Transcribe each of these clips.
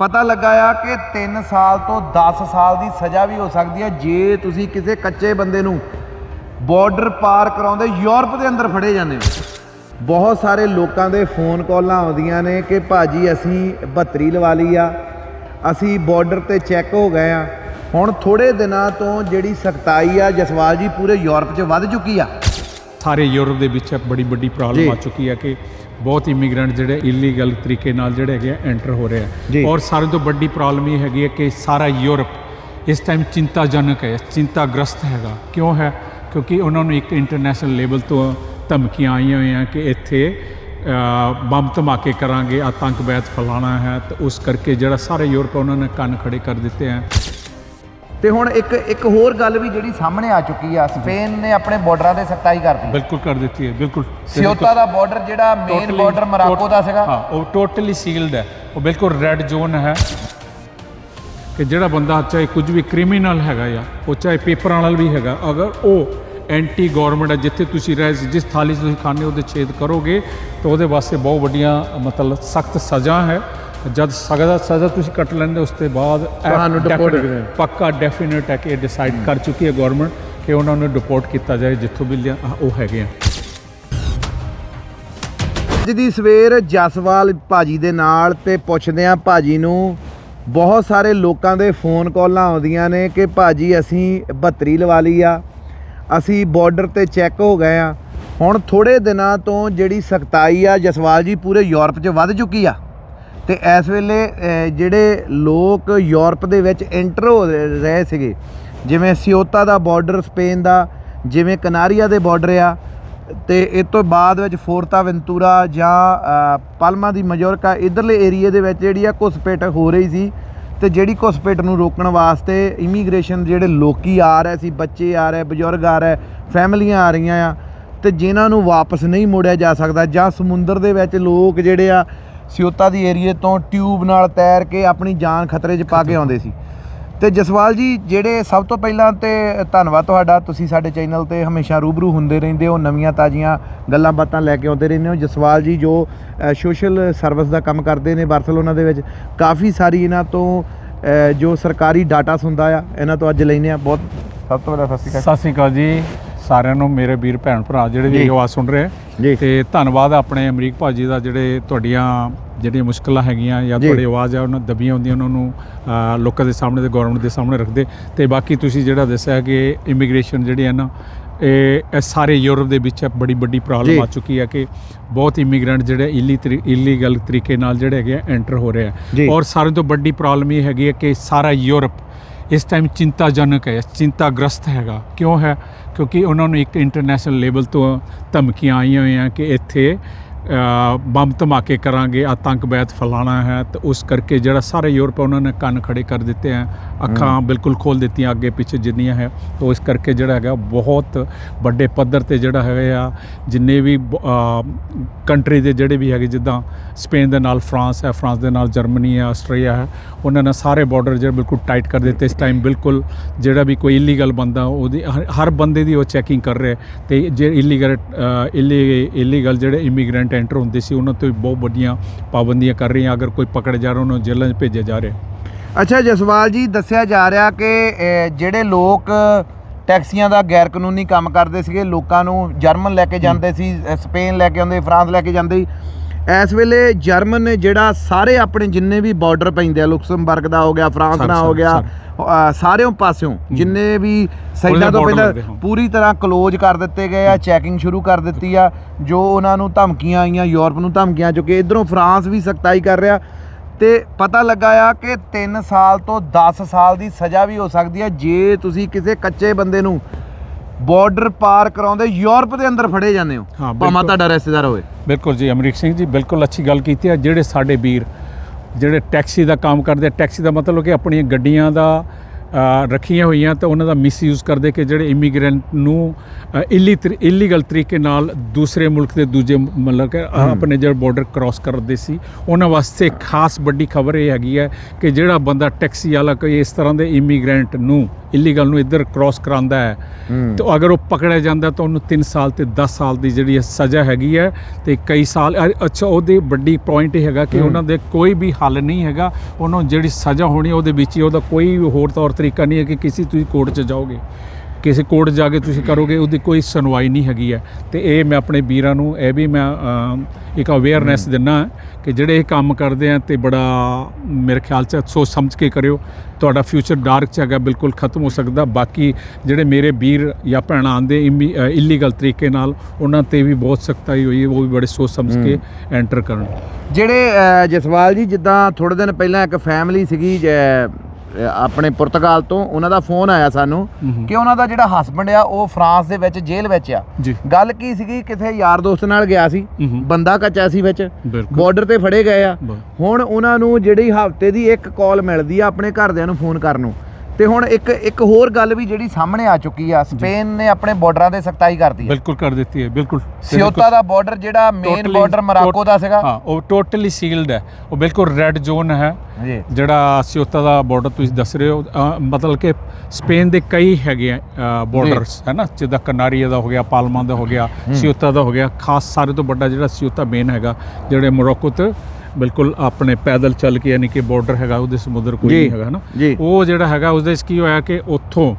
ਪਤਾ ਲੱਗਾ ਆ ਕਿ 3 ਸਾਲ ਤੋਂ 10 ਸਾਲ ਦੀ ਸਜ਼ਾ ਵੀ ਹੋ ਸਕਦੀ ਹੈ ਜੇ ਤੁਸੀਂ ਕਿਸੇ ਕੱਚੇ ਬੰਦੇ ਨੂੰ ਬਾਰਡਰ ਪਾਰ ਕਰਾਉਂਦੇ ਯੂਰਪ ਦੇ ਅੰਦਰ ਫੜੇ ਜਾਂਦੇ ਹੋ। ਬਹੁਤ ਸਾਰੇ ਲੋਕਾਂ ਦੇ ਫੋਨ ਕਾਲਾਂ ਆਉਂਦੀਆਂ ਨੇ ਕਿ ਭਾਜੀ ਅਸੀਂ 72 ਲਵਾ ਲਈ ਆ ਅਸੀਂ ਬਾਰਡਰ ਤੇ ਚੈੱਕ ਹੋ ਗਏ ਆ। ਹੁਣ ਥੋੜੇ ਦਿਨਾਂ ਤੋਂ ਜਿਹੜੀ ਸਖਤਾਈ ਆ ਜਸਵਾਲ ਜੀ ਪੂਰੇ ਯੂਰਪ 'ਚ ਵੱਧ ਚੁੱਕੀ ਆ। ਸਾਰੇ ਯੂਰਪ ਦੇ ਵਿੱਚ ਬੜੀ ਵੱਡੀ। ਪ੍ਰੋਬਲਮ ਆ ਚੁੱਕੀ ਹੈ ਕਿ ਬਹੁਤ ਇਮੀਗ੍ਰੈਂਟ ਜਿਹੜੇ ਇਲੀਗਲ ਤਰੀਕੇ ਨਾਲ ਜਿਹੜੇ ਹੈਗੇ ਆ ਐਂਟਰ ਹੋ ਰਹੇ। ਆ। ਔਰ ਸਾਰੇ ਤੋਂ ਵੱਡੀ ਪ੍ਰੋਬਲਮ ਇਹ ਹੈਗੀ ਹੈ ਕਿ ਸਾਰਾ ਯੂਰਪ ਇਸ ਟਾਈਮ ਚਿੰਤਾਜਨਕ ਹੈ ਚਿੰਤਾਗ੍ਰਸਤ ਹੈਗਾ। ਕਿਉਂ ਹੈ? ਕਿਉਂਕਿ ਉਹਨਾਂ ਨੂੰ ਇੱਕ ਇੰਟਰਨੈਸ਼ਨਲ ਲੈਵਲ ਤੋਂ ਧਮਕੀਆਂ ਆਈਆਂ ਹੋਈਆਂ ਕਿ ਇੱਥੇ ਬੰਬ ਧਮਾਕੇ ਕਰਾਂਗੇ ਆਤੰਕਵਾਦ ਫੈਲਾਉਣਾ ਹੈ। ਤੇ ਉਸ ਕਰਕੇ ਜਿਹੜਾ ਸਾਰੇ ਯੂਰਪ ਆ, ਉਹਨਾਂ ਨੇ ਕੰਨ ਖੜੇ ਕਰ ਦਿੱਤੇ ਹੈ ਤੇ ਹੁਣ ਇੱਕ ਇੱਕ ਹੋਰ ਗੱਲ ਵੀ ਜਿਹੜੀ ਸਾਹਮਣੇ ਆ ਚੁੱਕੀ ਆ ਸਪੇਨ ਨੇ ਆਪਣੇ ਬਾਰਡਰਾਂ ਤੇ ਸਖਤਾਈ ਕਰਤੀ। ਬਿਲਕੁਲ ਕਰ ਦਿੱਤੀ ਹੈ ਬਿਲਕੁਲ। ਸਿਓਤਾ ਦਾ ਬਾਰਡਰ ਜਿਹੜਾ ਮੇਨ ਬਾਰਡਰ ਮਰਾਕੋ ਦਾ ਸੀਗਾ। ਹਾਂ ਉਹ ਟੋਟਲੀ ਸੀਲਡ ਹੈ। ਉਹ ਬਿਲਕੁਲ ਰੈੱਡ ਜ਼ੋਨ ਹੈ। ਕਿ ਜਿਹੜਾ ਬੰਦਾ ਚਾਹੇ ਕੁਝ ਵੀ ਕ੍ਰਿਮੀਨਲ ਹੈਗਾ ਆ ਉਹ ਚਾਹੇ ਪੇਪਰਾਂ ਨਾਲ ਵੀ ਹੈਗਾ ਅਗਰ ਉਹ ਐਂਟੀ ਗਵਰਨਮੈਂਟ ਹੈ ਜਿੱਥੇ ਤੁਸੀਂ ਰਹਿ ਜਿਸ ਥਾਲੀ 'ਚ ਤੁਸੀਂ ਖਾਣੇ ਉਹਦੇ ਛੇਦ ਕਰੋਗੇ ਤਾਂ ਉਹਦੇ ਵਾਸਤੇ ਬਹੁਤ ਵੱਡੀਆਂ ਮਤਲਬ ਸਖਤ ਸਜ਼ਾ ਹੈ। ਜਦ ਸਜ਼ਾ ਸਜ਼ਾ ਤੁਸੀਂ ਕੱਟ ਲੈਂਦੇ ਉਸ ਤੋਂ ਬਾਅਦ ਤੁਹਾਨੂੰ ਨੇ। ਪੱਕਾ ਡੈਫੀਨਿਟ ਹੈ ਕਿ ਇਹ ਡਿਸਾਈਡ ਕਰ ਚੁੱਕੀ ਹੈ ਗਵਰਨਮੈਂਟ ਕਿ ਉਹਨਾਂ ਨੂੰ ਡਿਪੋਰਟ ਕੀਤਾ ਜਾਏ ਜਿੱਥੋਂ ਵੀ ਲਿਆ- ਉਹ ਹੈਗੇ ਆ। ਅੱਜ ਦੀ ਸਵੇਰ ਜਸਵਾਲ ਭਾਜੀ ਦੇ ਨਾਲ ਤੇ ਪੁੱਛਦੇ ਆ ਭਾਜੀ ਨੂੰ ਬਹੁਤ ਸਾਰੇ ਲੋਕਾਂ ਦੇ ਫੋਨ ਕਾਲਾਂ ਆਉਂਦੀਆਂ ਨੇ ਕਿ ਭਾਜੀ ਅਸੀਂ 72 ਲਵਾ ਲਈ ਆ ਅਸੀਂ ਬਾਰਡਰ ਤੇ ਚੈੱਕ ਹੋ ਗਏ ਆ ਹੁਣ ਥੋੜੇ ਦਿਨਾਂ ਤੋਂ ਜਿਹੜੀ ਸਖਤਾਈ ਆ ਜਸਵਾਲ ਜੀ ਪੂਰੇ ਯੂਰਪ 'ਚ ਵੱਧ ਚੁੱਕੀ ਆ। ਤੇ ਇਸ ਵੇਲੇ ਜਿਹੜੇ ਲੋਕ ਯੂਰਪ ਦੇ ਵਿੱਚ ਐਂਟਰ ਹੋ ਰਹੇ ਸੀਗੇ ਜਿਵੇਂ ਸਿਓਤਾ ਦਾ ਬਾਰਡਰ ਸਪੇਨ ਦਾ ਜਿਵੇਂ ਕਨਾਰੀਆ ਦੇ ਬਾਰਡਰ ਆ ਤੇ ਇਸ ਤੋਂ ਬਾਅਦ ਵਿੱਚ ਫੋਰਤਾ ਵੈਂਤੂਰਾ ਜਾਂ ਅ, ਪਾਲਮਾ ਦੀ ਮਜੋਰਕਾ ਇਧਰਲੇ ਏਰੀਏ ਦੇ ਵਿੱਚ ਜਿਹੜੀ ਆ ਘੁਸਪੇਟ ਹੋ ਰਹੀ ਸੀ ਤੇ ਜਿਹੜੀ ਘੁਸਪੈਠ ਨੂੰ ਰੋਕਣ ਵਾਸਤੇ ਇਮੀਗ੍ਰੇਸ਼ਨ ਜਿਹੜੇ ਲੋਕੀ ਆ ਰਹੇ ਸੀ ਬੱਚੇ ਆ ਰਹੇ ਬਜ਼ੁਰਗ ਆ ਰਹੇ ਫੈਮਲੀਆਂ ਆ ਰਹੀਆਂ ਆ ਤੇ ਜਿਨ੍ਹਾਂ ਨੂੰ ਵਾਪਸ ਨਹੀਂ ਮੋੜਿਆ ਜਾ ਸਕਦਾ ਜਾਂ ਸਮੁੰਦਰ ਦੇ ਵਿੱਚ ਲੋਕ ਜਿਹੜੇ ਆ ਸਿਓਤਾ ਦੀ ਏਰੀਏ ਤੋਂ ਟਿਊਬ ਨਾਲ ਤੈਰ ਕੇ ਆਪਣੀ ਜਾਨ ਖਤਰੇ 'ਚ ਪਾ ਕੇ ਆਉਂਦੇ ਸੀ। ਤੇ ਜਸਵਾਲ ਜੀ ਜਿਹੜੇ ਸਭ ਤੋਂ ਪਹਿਲਾਂ ਤੇ ਧੰਨਵਾਦ ਤੁਹਾਡਾ ਤੁਸੀਂ ਸਾਡੇ ਚੈਨਲ ਤੇ ਹਮੇਸ਼ਾ ਰੂਬਰੂ ਹੁੰਦੇ ਰਹਿੰਦੇ ਹੋ ਨਵੀਆਂ ਤਾਜ਼ੀਆਂ ਗੱਲਾਂ ਬਾਤਾਂ ਲੈ ਕੇ ਆਉਂਦੇ ਰਹਿੰਦੇ ਹੋ। ਜਸਵਾਲ ਜੀ ਜੋ ਸੋਸ਼ਲ ਸਰਵਿਸ ਦਾ ਕੰਮ ਕਰਦੇ ਨੇ ਬਾਰਸਲੋਨਾ ਦੇ ਵਿੱਚ ਕਾਫੀ ਸਾਰੀ ਇਹਨਾਂ ਤੋਂ ਜੋ ਸਰਕਾਰੀ ਡਾਟਾ ਸੁਣਦਾ ਆ ਇਹਨਾਂ ਤੋਂ ਅੱਜ ਲੈਨੇ ਆ ਬਹੁਤ ਸਭ ਤੋਂ ਪਹਿਲਾਂ ਸਤਿ ਸ਼੍ਰੀ ਅਕਾਲ। ਸਤਿ ਸ਼੍ਰੀ ਅਕਾਲ ਜੀ। ਸਾਰਿਆਂ ਨੂੰ ਮੇਰੇ ਵੀਰ ਭੈਣ ਭਰਾ ਜਿਹੜੇ ਵੀ। ਆਵਾਜ਼ ਸੁਣ ਰਹੇ ਆ। ਜੀ। ਤੇ ਧੰਨਵਾਦ ਆਪਣੇ ਅਮਰੀਕ ਭਾਜੀ ਦਾ ਜਿਹੜੇ ਤੁਹਾਡੀਆਂ ਜਿਹੜੀਆਂ ਮੁਸ਼ਕਲਾਂ ਹੈਗੀਆਂ ਜਾਂ। ਤੁਹਾਡੀ ਆਵਾਜ਼ ਆ ਉਹਨਾਂ ਦਬੀਆਂ ਹੁੰਦੀਆਂ ਉਹਨਾਂ ਨੂੰ ਲੋਕਾਂ ਦੇ ਸਾਹਮਣੇ ਤੇ ਗਵਰਨਮੈਂਟ ਦੇ ਸਾਹਮਣੇ ਰੱਖਦੇ ਤੇ ਬਾਕੀ ਤੁਸੀਂ ਜਿਹੜਾ ਦੱਸਿਆ ਕਿ ਇਮੀਗ੍ਰੇਸ਼ਨ ਜਿਹੜੀ ਹੈ ਨਾ ਇਹ ਸਾਰੇ ਯੂਰਪ ਦੇ ਵਿੱਚ ਬੜੀ ਵੱਡੀ। ਪ੍ਰੋਬਲਮ ਆ ਚੁੱਕੀ ਹੈ ਕਿ ਬਹੁਤ ਇਮੀਗ੍ਰੈਂਟ ਜਿਹੜੇ ਇਲੀਗਲ ਤਰੀਕੇ ਨਾਲ ਜਿਹੜੇ ਹੈਗੇ ਐਂਟਰ ਹੋ ਰਹੇ। ਆ ਔਰ ਸਾਰੇ ਤੋਂ ਵੱਡੀ ਪ੍ਰੋਬਲਮ ਇਹ ਹੈਗੀ ਹੈ ਕਿ ਸਾਰਾ ਯੂਰਪ ਇਸ ਟਾਈਮ ਚਿੰਤਾਜਨਕ ਹੈ, ਚਿੰਤਾਗ੍ਰਸਤ ਹੈਗਾ। ਕਿਉਂ ਹੈ? ਕਿਉਂਕਿ ਉਹਨਾਂ ਨੂੰ ਇੱਕ ਇੰਟਰਨੈਸ਼ਨਲ ਲੈਵਲ ਤੋਂ ਧਮਕੀਆਂ ਆਈਆਂ ਹੋਈਆਂ ਕਿ ਇੱਥੇ ਬੰਬ ਧਮਾਕੇ ਕਰਾਂਗੇ ਆਤੰਕਵਾਦ ਫੈਲਾਉਣਾ ਹੈ ਤੇ ਉਸ ਕਰਕੇ ਜਿਹੜਾ ਸਾਰੇ ਯੂਰਪ ਉਹਨਾਂ ਨੇ ਕੰਨ ਖੜੇ ਕਰ ਦਿੱਤੇ ਆ ਅੱਖਾਂ ਬਿਲਕੁਲ ਖੋਲ ਦਿੱਤੀਆਂ ਅੱਗੇ ਪਿੱਛੇ ਜਿੰਨੀਆਂ ਹੈ ਤਾਂ ਇਸ ਕਰਕੇ ਜਿਹੜਾ ਹੈਗਾ ਬਹੁਤ ਵੱਡੇ ਪੱਧਰ ਤੇ ਜਿਹੜਾ ਹੈਗਾ ਆ ਜਿੰਨੇ ਵੀ ਕੰਟਰੀ ਦੇ ਜਿਹੜੇ ਵੀ ਹੈਗੇ ਜਿੱਦਾਂ ਸਪੇਨ ਦੇ ਨਾਲ ਫਰਾਂਸ ਹੈ ਫਰਾਂਸ ਦੇ ਨਾਲ ਜਰਮਨੀ ਹੈ ਆਸਟਰੀਆ ਹੈ ਉਹਨਾਂ ਨੇ ਸਾਰੇ ਬਾਰਡਰ ਜਿਹੜੇ ਬਿਲਕੁਲ ਟਾਈਟ ਕਰ ਦਿੱਤੇ ਇਸ ਟਾਈਮ ਬਿਲਕੁਲ ਜਿਹੜਾ ਵੀ ਕੋਈ ਇਲੀਗਲ ਬੰਦਾ ਉਹਦੀ ਹਰ- ਹਰ ਬੰਦੇ ਦੀ ਉਹ ਚੈਕਿੰਗ ਕਰ ਰਹੇ ਤੇ ਜੇ ਇਲੀਗਲ ਇਲੀਗਲ ਜਿਹੜੇ ਇਮੀਗ੍ਰੈਂਟ ਟੈਂਟਰ ਹੁੰਦੇ ਸੀ, ਉਹਨਾਂ ਤੋਂ ਵੀ ਬਹੁਤ ਵੱਡੀਆਂ ਪਾਬੰਦੀਆਂ ਕਰ ਰਹੀਆਂ, ਅਗਰ ਕੋਈ ਪਕੜ ਜਾ ਰਿਹਾ, ਉਹਨਾਂ ਨੂੰ ਜੇਲ੍ਹਾਂ 'ਚ ਭੇਜਿਆ ਜਾ ਰਿਹਾ। ਅੱਛਾ, ਜਸਵਾਲ ਜੀ, ਦੱਸਿਆ ਜਾ ਰਿਹਾ ਕਿ ਜਿਹੜੇ ਲੋਕ ਟੈਕਸੀਆਂ ਦਾ ਗੈਰ ਕਾਨੂੰਨੀ ਕੰਮ ਕਰਦੇ ਸੀਗੇ, ਲੋਕਾਂ ਨੂੰ ਜਰਮਨ ਲੈ ਕੇ ਜਾਂਦੇ ਸੀ ਸਪੇਨ ਲੈ ਕੇ ਆਉਂਦੇ, ਫਰਾਂਸ ਲੈ ਕੇ ਜਾਂਦੇ ਸੀ ਇਸ ਵੇਲੇ ਜਰਮਨ ਨੇ ਜਿਹੜਾ ਸਾਰੇ ਆਪਣੇ ਜਿੰਨੇ ਵੀ ਬਾਰਡਰ ਪੈਂਦੇ ਆ ਲੁਕਸਮਬਰਗ ਦਾ ਹੋ ਗਿਆ ਫਰਾਂਸ ਦਾ ਹੋ ਗਿਆ ਅ, ਸਾਰਿਆਂ ਪਾਸਿਓਂ ਜਿੰਨੇ ਵੀ ਸਾਈਡਾਂ ਤੋਂ ਪਹਿਲਾਂ। ਪੂਰੀ ਤਰ੍ਹਾਂ ਕਲੋਜ਼ ਕਰ ਦਿੱਤੇ ਗਏ ਆ ਚੈਕਿੰਗ ਸ਼ੁਰੂ ਕਰ ਦਿੱਤੀ ਆ ਜੋ ਉਹਨਾਂ ਨੂੰ ਧਮਕੀਆਂ ਆਈਆਂ ਯੂਰਪ ਨੂੰ ਧਮਕੀਆਂ ਚੁੱਕੇ ਇਧਰੋਂ ਫਰਾਂਸ ਵੀ ਸਖਤਾਈ ਕਰ ਰਿਹਾ। ਤੇ ਪਤਾ ਲੱਗਾ ਆ ਕਿ 3 ਸਾਲ ਤੋਂ 10 ਸਾਲ ਦੀ ਸਜ਼ਾ ਵੀ ਹੋ ਸਕਦੀ ਹੈ ਜੇ ਤੁਸੀਂ ਕਿਸੇ ਕੱਚੇ ਬੰਦੇ ਨੂੰ ਬਾਰਡਰ ਪਾਰ ਕਰਾਉਂਦੇ ਯੂਰਪ ਦੇ ਅੰਦਰ ਫੜੇ ਜਾਂਦੇ ਹੋ। ਹਾਂ, ਭਾਵੇਂ ਬਿਲਕੁਲ। ਤੁਹਾਡਾ ਰਿਸ਼ਤੇਦਾਰ ਹੋਵੇ। ਬਿਲਕੁਲ ਜੀ ਅਮਰੀਕ ਸਿੰਘ ਜੀ ਬਿਲਕੁਲ ਅੱਛੀ ਗੱਲ ਕੀਤੀ ਹੈ। ਜਿਹੜੇ ਸਾਡੇ ਵੀਰ ਜਿਹੜੇ ਟੈਕਸੀ ਦਾ ਕੰਮ ਕਰਦੇ ਆ, ਟੈਕਸੀ ਦਾ ਮਤਲਬ ਕਿ ਆਪਣੀਆਂ ਗੱਡੀਆਂ ਦਾ ਰੱਖੀਆਂ ਹੋਈਆਂ ਤੇ ਉਹਨਾਂ ਦਾ ਮਿਸਯੂਜ਼ ਕਰਦੇ ਕਿ ਜਿਹੜੇ ਇਮੀਗ੍ਰੈਂਟ ਨੂੰ ਇਲੀਗਲ ਤਰੀਕੇ ਨਾਲ ਦੂਸਰੇ ਮੁਲਕ ਦੇ ਦੂਜੇ ਮਤਲਬ ਕਿ ਆਪਣੇ ਜਿਹੜੇ ਬਾਰਡਰ ਕ੍ਰਾਸ ਕਰਦੇ ਸੀ। ਉਹਨਾਂ ਵਾਸਤੇ ਖਾਸ ਵੱਡੀ ਖਬਰ ਇਹ ਹੈਗੀ ਹੈ ਕਿ ਜਿਹੜਾ ਬੰਦਾ ਟੈਕਸੀ ਵਾਲਾ ਕੋਈ ਇਸ ਤਰ੍ਹਾਂ ਦੇ ਇਮੀਗ੍ਰੈਂਟ ਨੂੰ ਇਲੀਗਲ ਨੂੰ ਇੱਧਰ ਕ੍ਰਾਸ ਕਰਾਉਂਦਾ ਹੈ ਤੇ ਅਗਰ ਉਹ ਪਕੜਿਆ ਜਾਂਦਾ ਤਾਂ ਉਹਨੂੰ 3 ਸਾਲ ਤੇ 10 ਸਾਲ ਦੀ ਜਿਹੜੀ ਸਜ਼ਾ ਹੈਗੀ ਹੈ ਤੇ ਕਈ ਸਾਲ ਅੱਛਾ ਉਹਦੀ ਵੱਡੀ ਪੁਆਇੰਟ ਇਹ ਹੈਗਾ ਕਿ। ਉਹਨਾਂ ਦੇ ਕੋਈ ਵੀ ਹੱਲ ਨਹੀਂ ਹੈਗਾ। ਉਹਨਾਂ ਜਿਹੜੀ ਸਜ਼ਾ ਹੋਣੀ ਉਹਦੇ ਵਿੱਚ ਹੀ ਉਹਦਾ ਕੋਈ ਹੋਰ ਤੌਰ ਤਰੀਕਾ ਨਹੀਂ ਹੈ ਕਿ ਕਿਸੇ ਤੁਸੀਂ ਕੋਰਟ 'ਚ ਜਾਓਗੇ ਕਿਸੇ ਕੋਰਟ ਜਾ ਕੇ ਤੁਸੀਂ ਕਰੋਗੇ ਉਹਦੀ ਕੋਈ ਸੁਣਵਾਈ ਨਹੀਂ ਹੈਗੀ ਹੈ। ਤੇ ਇਹ ਮੈਂ ਆਪਣੇ ਵੀਰਾਂ ਨੂੰ ਇਹ ਵੀ ਮੈਂ ਇੱਕ ਅਵੇਅਰਨੈਸ ਦਿੰਨਾ ਕਿ ਜਿਹੜੇ ਇਹ ਕੰਮ ਕਰਦੇ ਆ ਤੇ ਬੜਾ ਮੇਰੇ ਖਿਆਲ 'ਚ ਸੋਚ ਸਮਝ ਕੇ ਕਰਿਓ। ਤੁਹਾਡਾ ਫਿਊਚਰ ਡਾਰਕ 'ਚ ਹੈਗਾ ਬਿਲਕੁਲ ਖਤਮ ਹੋ ਸਕਦਾ। ਬਾਕੀ ਜਿਹੜੇ ਮੇਰੇ ਵੀਰ ਜਾਂ ਭੈਣਾਂ ਆਂਦੇ ਇਲੀਗਲ ਤਰੀਕੇ ਨਾਲ ਉਹਨਾਂ ਤੇ ਵੀ ਬਹੁਤ ਸਖਤਾਈ ਹੋਈ ਹੈ ਉਹ ਵੀ ਬੜੇ ਸੋਚ ਸਮਝ ਕੇ ਐਂਟਰ ਕਰਨ। ਜਿਹੜੇ ਜਸਵਾਲ ਜੀ ਜਿੱਦਾਂ ਥੋੜੇ ਦਿਨ ਪਹਿਲਾਂ ਇੱਕ ਫੈਮਿਲੀ ਸੀਗੀ ਆਪਣੇ ਪੁਰਤਗਾਲ ਤੋਂ ਉਹਨਾਂ ਦਾ ਫੋਨ ਆਇਆ ਸਾਨੂੰ। ਕਿ ਉਹਨਾਂ ਦਾ ਜਿਹੜਾ ਹਸਬੰਡ ਆ ਉਹ ਫਰਾਂਸ ਦੇ ਵਿੱਚ ਜੇਲ੍ਹ ਵਿੱਚ ਆ। ਗੱਲ ਕੀ ਸੀਗੀ? ਕਿਸੇ ਯਾਰ ਦੋਸਤ ਨਾਲ ਗਿਆ ਸੀ। ਬੰਦਾ ਕੱਚਾ ਸੀ ਵਿੱਚ ਬਾਰਡਰ ਤੇ ਫੜੇ ਗਏ ਆ। ਹੁਣ ਉਹਨਾਂ ਨੂੰ ਜਿਹੜੀ ਹਫ਼ਤੇ ਦੀ ਇੱਕ ਕਾਲ ਮਿਲਦੀ ਆ ਆਪਣੇ ਘਰਦਿਆਂ ਨੂੰ ਫੋਨ ਕਰਨ ਨੂੰ। ਤੇ ਹੁਣ ਇੱਕ ਇੱਕ ਹੋਰ ਗੱਲ ਵੀ ਜਿਹੜੀ ਸਾਹਮਣੇ ਆ ਚੁੱਕੀ ਆ ਸਪੇਨ ਨੇ ਆਪਣੇ ਬਾਰਡਰਾਂ ਤੇ ਸਖਤਾਈ ਕਰਤੀ ਹੈ ਬਿਲਕੁਲ ਕਰ ਦਿੱਤੀ ਹੈ ਬਿਲਕੁਲ। ਸਿਓਤਾ ਦਾ ਬਾਰਡਰ ਜਿਹੜਾ ਮੇਨ Totally- ਬਾਰਡਰ ਮਰਾਕੋ ਦਾ ਸੀਗਾ। ਹਾਂ ਉਹ ਟੋਟਲੀ ਸੀਲਡ ਹੈ। ਉਹ ਬਿਲਕੁਲ ਰੈੱਡ ਜ਼ੋਨ ਹੈ। ਜੀ। ਜਿਹੜਾ ਸਿਓਤਾ ਦਾ ਬਾਰਡਰ ਤੁਸੀਂ ਦੱਸ ਰਹੇ ਹੋ ਮਤਲਬ ਕਿ ਸਪੇਨ ਦੇ ਕਈ ਹੈਗੇ ਆ ਬਾਰਡਰਸ ਹੈ ਨਾ? ਜਿੱਦਾਂ ਕਨਾਰੀਆ ਦਾ ਹੋ ਗਿਆ ਪਾਲਮਾ ਦਾ ਹੋ ਗਿਆ ਸਿਓਤਾ ਦਾ ਹੋ ਗਿਆ। ਖਾਸ ਸਾਰੇ ਤੋਂ ਵੱਡਾ ਜਿਹੜਾ ਸਿਓਤਾ ਮੇਨ ਹੈਗਾ ਜਿਹੜੇ ਮੋਰੋਕੋ ਤੇ ਬਿਲਕੁਲ ਆਪਣੇ ਪੈਦਲ ਚੱਲ ਕੇ ਯਾਨੀ ਕਿ ਬਾਰਡਰ ਹੈਗਾ ਉਹਦੇ ਸਮੁੰਦਰ ਕੋਈ ਨਹੀਂ ਹੈਗਾ ਨਾ ਉਹ ਜਿਹੜਾ ਹੈਗਾ ਵਿੱਚ ਕੀ ਹੋਇਆ ਕਿ ਉੱਥੋਂ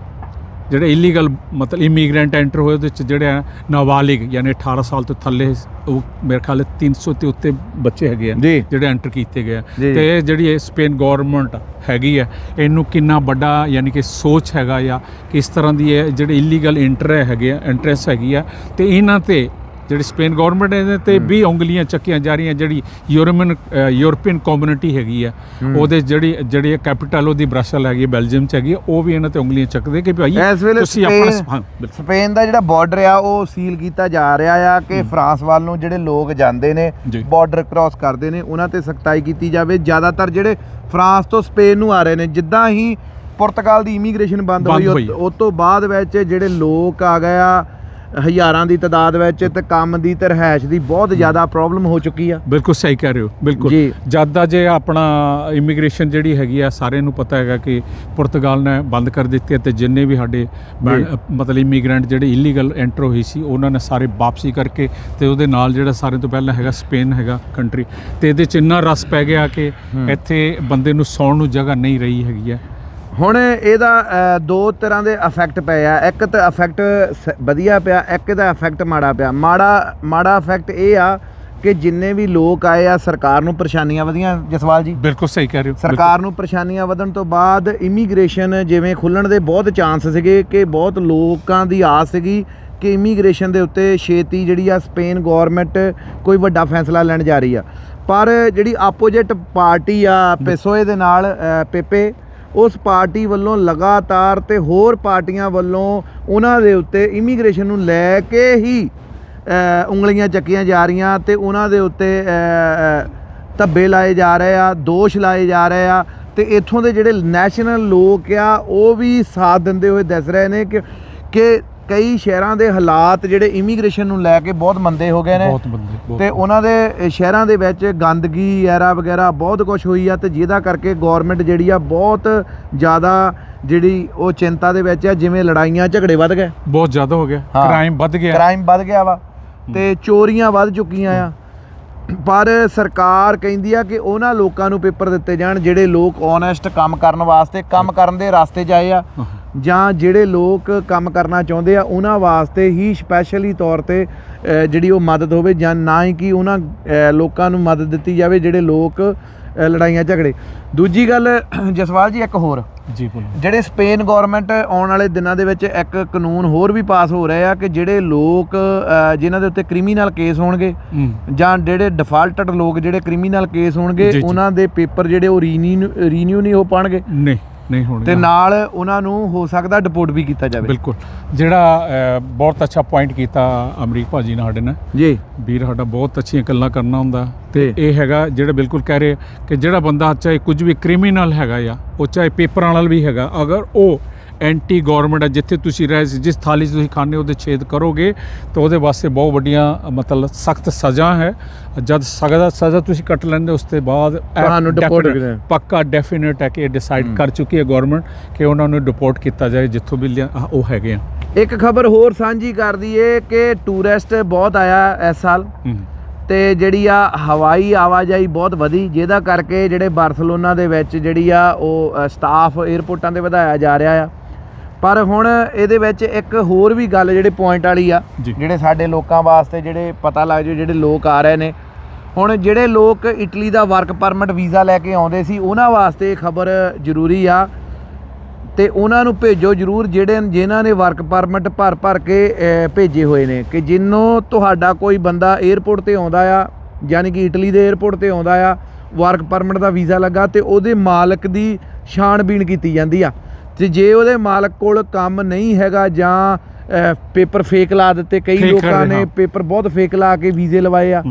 ਜਿਹੜੇ ਇਲੀਗਲ ਮਤਲਬ ਇਮੀਗ੍ਰੈਂਟ ਐਂਟਰ ਹੋਏ ਉਹਦੇ ਵਿੱਚ ਜਿਹੜੇ ਆ ਨਾਬਾਲਿਗ ਯਾਨੀ 18 ਸਾਲ ਤੋਂ ਥੱਲੇ ਉਹ ਮੇਰੇ ਖਿਆਲ ਹੈ 300 ਤੇ ਉੱਤੇ ਬੱਚੇ ਹੈਗੇ ਆ ਜਿਹੜੇ ਐਂਟਰ ਕੀਤੇ ਗਏ ਆ। ਤੇ ਇਹ ਜਿਹੜੀ ਇਹ ਸਪੇਨ ਗਵਰਨਮੈਂਟ ਹੈਗੀ ਹੈ ਇਹਨੂੰ ਕਿੰਨਾ ਵੱਡਾ ਯਾਨੀ ਕਿ ਸੋਚ ਹੈਗਾ ਜਾਂ ਕਿਸ ਤਰ੍ਹਾਂ ਦੀ ਇਹ ਜਿਹੜੇ ਇਲੀਗਲ ਇੰਟਰ ਹੈਗੇ ਆ ਇੰਟਰਸਟ ਹੈਗੀ ਆ ਤੇ ਇਹਨਾਂ ਤੇ ਜਿਹੜੀ ਸਪੇਨ ਗਵਰਨਮੈਂਟ ਇਹਦੇ ਤੇ ਵੀ ਉਂਗਲੀਆਂ ਚੱਕੀਆਂ ਜਾ ਰਹੀਆਂ ਜਿਹੜੀ ਯੂਰੋਪੀਅਨ ਯੂਰੋਪੀਅਨ ਕਮਿਊਨਿਟੀ ਹੈਗੀ ਆ। ਉਹਦੇ ਜਿਹੜੀ ਜਿਹੜੀ ਕੈਪੀਟਲ ਉਹਦੀ ਬ੍ਰਸਲ ਹੈਗੀ ਬੈਲਜੀਅਮ ਚ ਹੈਗੀ ਉਹ ਵੀ ਇਹਨਾਂ ਤੇ ਉਂਗਲੀਆਂ ਚੱਕਦੇ ਕਿ ਭਾਈ ਤੁਸੀਂ ਆਪਣਾ ਸਪੇਨ- ਦਾ ਜਿਹੜਾ ਬਾਰਡਰ ਆ ਉਹ ਸੀਲ ਕੀਤਾ ਜਾ ਰਿਹਾ ਆ ਕਿ ਫਰਾਂਸ ਵੱਲ ਨੂੰ ਜਿਹੜੇ ਲੋਕ ਜਾਂਦੇ ਨੇ। ਬਾਰਡਰ ਕ੍ਰਾਸ ਕਰਦੇ ਨੇ ਉਹਨਾਂ ਤੇ ਸਖਤਾਈ ਕੀਤੀ ਜਾਵੇ। ਜ਼ਿਆਦਾਤਰ ਜਿਹੜੇ ਫਰਾਂਸ ਤੋਂ ਸਪੇਨ ਨੂੰ ਆ ਰਹੇ ਨੇ ਜਿੱਦਾਂ ਹੀ ਪੁਰਤਗਾਲ ਦੀ ਇਮੀਗ੍ਰੇਸ਼ਨ ਬੰਦ ਹੋਈ ਹੋਈ। ਉਸ ਤੋਂ ਬਾਅਦ ਵਿੱਚ ਜਿਹੜੇ ਲੋਕ ਆ ਗਏ ਆ ਹਜ਼ਾਰਾਂ ਦੀ ਤਦਾਦ ਵਿੱਚ ਤੇ ਕੰਮ ਦੀ ਤੇ ਰਹਿائش ਦੀ ਬਹੁਤ ਜ਼ਿਆਦਾ ਪ੍ਰੋਬਲਮ ਹੋ ਚੁੱਕੀ ਆ। ਬਿਲਕੁਲ ਸਹੀ ਕਹਿ ਰਹੇ ਹੋ ਬਿਲਕੁਲ। ਜਦ ਦਾ ਜੇ ਆਪਣਾ ਇਮੀਗ੍ਰੇਸ਼ਨ ਜਿਹੜੀ ਹੈਗੀ ਆ ਸਾਰਿਆਂ ਨੂੰ ਪਤਾ ਹੈਗਾ ਕਿ ਪੁਰਤਗਾਲ ਨੇ ਬੰਦ ਕਰ ਦਿੱਤੀ ਤੇ ਜਿੰਨੇ ਵੀ ਸਾਡੇ ਮਤਲਬ ਇਮੀਗ੍ਰੈਂਟ ਜਿਹੜੇ ਇਲੀਗਲ ਐਂਟਰ ਹੋਈ ਸੀ ਉਹਨਾਂ ਨੇ ਸਾਰੇ ਵਾਪਸੀ ਕਰਕੇ ਤੇ ਉਹਦੇ ਨਾਲ ਜਿਹੜਾ ਸਾਰਿਆਂ ਤੋਂ ਪਹਿਲਾਂ ਹੈਗਾ ਸਪੇਨ ਹੈਗਾ ਕੰਟਰੀ ਤੇ ਇਹਦੇ ਚ ਇੰਨਾ ਰਸ ਪੈ ਗਿਆ ਕਿ ਇੱਥੇ ਬੰਦੇ ਨੂੰ ਸੌਣ ਨੂੰ ਜਗ੍ਹਾ ਨਹੀਂ ਰਹੀ ਹੈਗੀ ਆ ਹੁਣ ਇਹਦਾ ਦੋ ਤਰ੍ਹਾਂ ਦੇ ਇਫੈਕਟ ਪਏ ਆ। ਇੱਕ ਤਾਂ ਇਫੈਕਟ ਵਧੀਆ ਪਿਆ ਇੱਕ ਦਾ ਇਫੈਕਟ ਮਾੜਾ ਪਿਆ। ਮਾੜਾ ਮਾੜਾ ਇਫੈਕਟ ਇਹ ਆ ਕਿ ਜਿੰਨੇ ਵੀ ਲੋਕ ਆਏ ਆ ਸਰਕਾਰ ਨੂੰ ਪਰੇਸ਼ਾਨੀਆਂ ਵਧੀਆਂ। ਜਸਵਾਲ ਜੀ? ਬਿਲਕੁਲ ਸਹੀ ਕਹਿ ਰਹੇ ਹੋ ਸਰਕਾਰ ਨੂੰ ਪਰੇਸ਼ਾਨੀਆਂ ਵਧਣ ਤੋਂ ਬਾਅਦ ਇਮੀਗ੍ਰੇਸ਼ਨ ਜਿਵੇਂ ਖੁੱਲਣ ਦੇ ਬਹੁਤ ਚਾਂਸ ਸੀਗੇ ਕਿ ਬਹੁਤ ਲੋਕਾਂ ਦੀ ਆਸ ਸੀਗੀ ਕਿ ਇਮੀਗ੍ਰੇਸ਼ਨ ਦੇ ਉੱਤੇ ਛੇਤੀ ਜਿਹੜੀ ਆ ਸਪੇਨ ਗਵਰਨਮੈਂਟ ਕੋਈ ਵੱਡਾ ਫੈਸਲਾ ਲੈਣ ਜਾ ਰਹੀ ਆ। ਪਰ ਜਿਹੜੀ ਆਪੋਜੀਟ ਪਾਰਟੀ ਆ ਪੈਸੋਏ ਦੇ ਨਾਲ ਪੇਪੇ ਉਸ ਪਾਰਟੀ ਵੱਲੋਂ ਲਗਾਤਾਰ ਤੇ ਹੋਰ ਪਾਰਟੀਆਂ ਵੱਲੋਂ ਉਹਨਾਂ ਦੇ ਉੱਤੇ ਇਮੀਗ੍ਰੇਸ਼ਨ ਨੂੰ ਲੈ ਕੇ ਹੀ ਉਂਗਲੀਆਂ ਚੱਕੀਆਂ ਜਾ ਰਹੀਆਂ ਤੇ ਉਹਨਾਂ ਦੇ ਉੱਤੇ ਧੱਬੇ ਲਾਏ ਜਾ ਰਹੇ ਆ, ਦੋਸ਼ ਲਾਏ ਜਾ ਰਹੇ ਆ ਤੇ ਇੱਥੋਂ ਦੇ ਜਿਹੜੇ ਨੈਸ਼ਨਲ ਲੋਕ ਆ, ਉਹ ਵੀ ਸਾਥ ਦਿੰਦੇ ਹੋਏ ਦੱਸ ਰਹੇ ਨੇ ਕਿ ਕਿ ਕਈ ਸ਼ਹਿਰਾਂ ਦੇ ਹਾਲਾਤ ਜਿਹੜੇ ਇਮੀਗ੍ਰੇਸ਼ਨ ਨੂੰ ਲੈ ਕੇ ਬਹੁਤ ਮੰਦੇ ਹੋ ਗਏ ਨੇ। ਬਹੁਤ ਤੇ ਉਹਨਾਂ ਦੇ ਸ਼ਹਿਰਾਂ ਦੇ ਵਿੱਚ ਗੰਦਗੀ ਐਰਾ ਵਗੈਰਾ ਬਹੁਤ ਕੁਝ ਹੋਈ ਆ ਤੇ ਜਿਹਦਾ ਕਰਕੇ ਗਵਰਨਮੈਂਟ ਜਿਹੜੀ ਆ ਬਹੁਤ ਜ਼ਿਆਦਾ ਜਿਹੜੀ ਉਹ ਚਿੰਤਾ ਦੇ ਵਿੱਚ ਆ ਜਿਵੇਂ ਲੜਾਈਆਂ ਝਗੜੇ ਵੱਧ ਗਏ। ਬਹੁਤ ਜ਼ਿਆਦਾ ਹੋ ਗਿਆ। ਕ੍ਰਾਈਮ ਵੱਧ ਗਿਆ। ਕ੍ਰਾਈਮ ਵੱਧ ਗਿਆ ਵਾ। ਤੇ ਚੋਰੀਆਂ ਵੱਧ ਚੁੱਕੀਆਂ ਆ। ਪਰ ਸਰਕਾਰ ਕਹਿੰਦੀ ਆ ਕਿ ਉਹਨਾਂ ਲੋਕਾਂ ਨੂੰ ਪੇਪਰ ਦਿੱਤੇ ਜਾਣ ਜਿਹੜੇ ਲੋਕ ਓਨੈਸਟ ਕੰਮ ਕਰਨ ਵਾਸਤੇ ਕੰਮ ਕਰਨ ਦੇ ਰਸਤੇ 'ਚ ਆਏ ਆ। ਜਾਂ ਜਿਹੜੇ ਲੋਕ ਕੰਮ ਕਰਨਾ ਚਾਹੁੰਦੇ ਆ ਉਹਨਾਂ ਵਾਸਤੇ ਹੀ ਸਪੈਸ਼ਲੀ ਤੌਰ ਤੇ ਜਿਹੜੀ ਉਹ ਮਦਦ ਹੋਵੇ ਜਾਂ ਨਾ ਹੀ ਕਿ ਉਹਨਾਂ ਲੋਕਾਂ ਨੂੰ ਮਦਦ ਦਿੱਤੀ ਜਾਵੇ ਜਿਹੜੇ ਲੋਕ ਲੜਾਈਆਂ ਝਗੜੇ। ਦੂਜੀ ਗੱਲ ਜਸਵਾਲ ਜੀ ਇੱਕ ਹੋਰ। ਜੀ ਬੋਲੋ। ਜਿਹੜੇ ਸਪੇਨ ਗਵਰਨਮੈਂਟ ਆਉਣ ਵਾਲੇ ਦਿਨਾਂ ਦੇ ਵਿੱਚ ਇੱਕ ਕਾਨੂੰਨ ਹੋਰ ਵੀ ਪਾਸ ਹੋ ਰਿਹਾ ਆ ਕਿ ਜਿਹੜੇ ਲੋਕ ਜਿਨ੍ਹਾਂ ਦੇ ਉੱਤੇ ਕ੍ਰਿਮੀਨਲ ਕੇਸ ਹੋਣਗੇ ਜਾਂ ਜਿਹੜੇ ਡਿਫਾਲਟਡ ਲੋਕ ਜਿਹੜੇ ਕ੍ਰਿਮੀਨਲ ਕੇਸ ਹੋਣਗੇ। ਉਹਨਾਂ ਦੇ ਪੇਪਰ ਜਿਹੜੇ ਉਹ ਰੀਨਿਊ ਨਹੀਂ ਹੋ ਪਾਣਗੇ। ਨਹੀਂ। ਨਹੀਂ ਹੋਣੀ ਤੇ ਨਾਲ ਉਹਨਾਂ ਨੂੰ ਹੋ ਸਕਦਾ ਡਿਪੋਰਟ ਵੀ ਕੀਤਾ ਜਾਵੇ। ਬਿਲਕੁਲ। ਜਿਹੜਾ ਬਹੁਤ ਅੱਛਾ ਪੁਆਇੰਟ ਕੀਤਾ ਅਮਰੀਕ ਭਾਜੀ ਨੇ ਸਾਡੇ ਨੇ ਜੀ। ਵੀਰ ਸਾਡਾ ਬਹੁਤ ਅੱਛੀਆਂ ਗੱਲਾਂ ਕਰਨਾ ਹੁੰਦਾ। ਤੇ ਤੇ- ਇਹ ਹੈਗਾ ਜਿਹੜਾ ਬਿਲਕੁਲ ਕਹਿ ਰਹੇ ਕਿ ਜਿਹੜਾ ਬੰਦਾ ਚਾਹੇ ਕੁਝ ਵੀ ਕ੍ਰਿਮੀਨਲ ਹੈਗਾ ਆ ਉਹ ਚਾਹੇ ਪੇਪਰਾਂ ਨਾਲ ਵੀ ਹੈਗਾ ਅਗਰ ਉਹ ਐਂਟੀ ਗਵਰਨਮੈਂਟ ਹੈ ਜਿੱਥੇ ਤੁਸੀਂ ਰਹਿ ਜਿਸ ਥਾਲੀ 'ਚ ਤੁਸੀਂ ਖਾਣੇ ਉਹਦੇ ਛੇਦ ਕਰੋਗੇ ਤਾਂ ਉਹਦੇ ਵਾਸਤੇ ਬਹੁਤ ਵੱਡੀਆਂ ਮਤਲਬ ਸਖਤ ਸਜ਼ਾ ਹੈ। ਜਦ ਸਜ਼ਾ ਸਜ਼ਾ ਤੁਸੀਂ ਕੱਟ ਲੈਂਦੇ ਉਸ ਤੋਂ ਬਾਅਦ ਤੁਹਾਨੂੰ ਕਰਦੇ। ਪੱਕਾ ਡੈਫੀਨਿਟ ਹੈ ਕਿ ਇਹ ਡਿਸਾਈਡ ਕਰ ਚੁੱਕੀ ਹੈ ਗਵਰਨਮੈਂਟ ਕਿ ਉਹਨਾਂ ਨੂੰ ਡਿਪੋਰਟ ਕੀਤਾ ਜਾਏ ਜਿੱਥੋਂ ਵੀ ਉਹ ਹੈਗੇ ਆ। ਇੱਕ ਖਬਰ ਹੋਰ ਸਾਂਝੀ ਕਰ ਦਈਏ ਕਿ ਟੂਰਿਸਟ ਬਹੁਤ ਆਇਆ ਇਸ ਸਾਲ। ਤੇ ਜਿਹੜੀ ਆ ਹਵਾਈ ਆਵਾਜਾਈ ਬਹੁਤ ਵਧੀ ਜਿਹਦਾ ਕਰਕੇ ਜਿਹੜੇ ਬਾਰਸਲੋਨਾ ਦੇ ਵਿੱਚ ਜਿਹੜੀ ਆ ਉਹ ਸਟਾਫ 에ਅਰਪੋਰਟਾਂ ਤੇ ਵਧਾਇਆ ਜਾ ਰਿਹਾ ਆ। ਪਰ ਹੁਣ ਇਹਦੇ ਵਿੱਚ ਇੱਕ ਹੋਰ ਵੀ ਗੱਲ ਜਿਹੜੇ ਪੁਆਇੰਟ ਵਾਲੀ ਆ ਜੀ। ਜਿਹੜੇ ਸਾਡੇ ਲੋਕਾਂ ਵਾਸਤੇ ਜਿਹੜੇ ਪਤਾ ਲੱਗ ਜਾਏ ਜਿਹੜੇ ਲੋਕ ਆ ਰਹੇ ਨੇ। ਹੁਣ ਜਿਹੜੇ ਲੋਕ ਇਟਲੀ ਦਾ ਵਰਕ ਪਰਮਿਟ ਵੀਜ਼ਾ ਲੈ ਕੇ ਆਉਂਦੇ ਸੀ ਉਹਨਾਂ ਵਾਸਤੇ ਇਹ ਖਬਰ ਜ਼ਰੂਰੀ ਆ। ਤੇ ਉਹਨਾਂ ਨੂੰ ਭੇਜੋ ਜਰੂਰ ਜਿਹੜੇ ਜਿਨ੍ਹਾਂ ਨੇ ਵਰਕ ਪਰਮਿਟ ਭਰ ਭਰ ਕੇ ਭੇਜੇ ਹੋਏ ਨੇ। ਕਿ ਜਿੰਨੋਂ ਤੁਹਾਡਾ ਕੋਈ ਬੰਦਾ 에ਅਰਪੋਰਟ ਤੇ ਆਉਂਦਾ ਆ ਯਾਨੀ ਕਿ ਇਟਲੀ ਦੇ 에ਅਰਪੋਰਟ ਤੇ ਆਉਂਦਾ ਆ ਵਰਕ ਪਰਮਿਟ ਦਾ ਵੀਜ਼ਾ ਲੱਗਾ ਤੇ ਉਹਦੇ ਮਾਲਕ ਦੀ ਛਾਣਬੀਣ ਕੀਤੀ ਜਾਂਦੀ ਆ। ਤੇ ਜੇ ਉਹਦੇ ਮਾਲਕ ਕੋਲ ਕੰਮ ਨਹੀਂ ਹੈਗਾ ਜਾਂ ਪੇਪਰ ਫੇਕ ਲਾ ਦਿੱਤੇ ਕਈ ਲੋਕਾਂ ਨੇ। ਪੇਪਰ ਬਹੁਤ ਫੇਕ ਲਾ ਕੇ ਵੀਜ਼ੇ ਲਵਾਏ ਆ।